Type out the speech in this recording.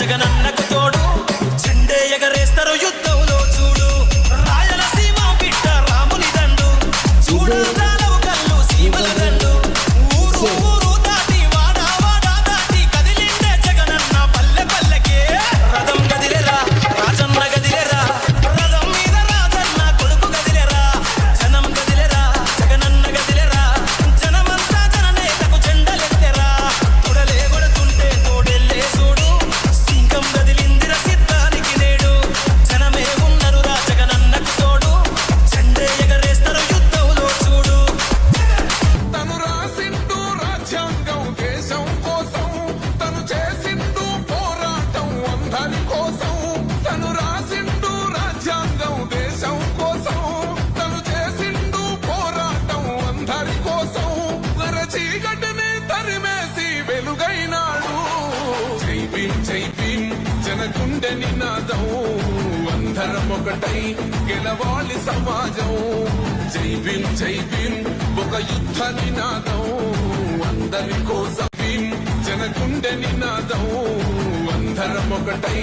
జగనన్న భీం జై భీం జనగుండె నినాదం అందరం ఒకటై గెలవాలి సమాజం. జై భీం జై భీం ఒక యుద్ధ నినాదం అందరి కోసం భీం జనగుండె నినాదం అందరం ఒకటై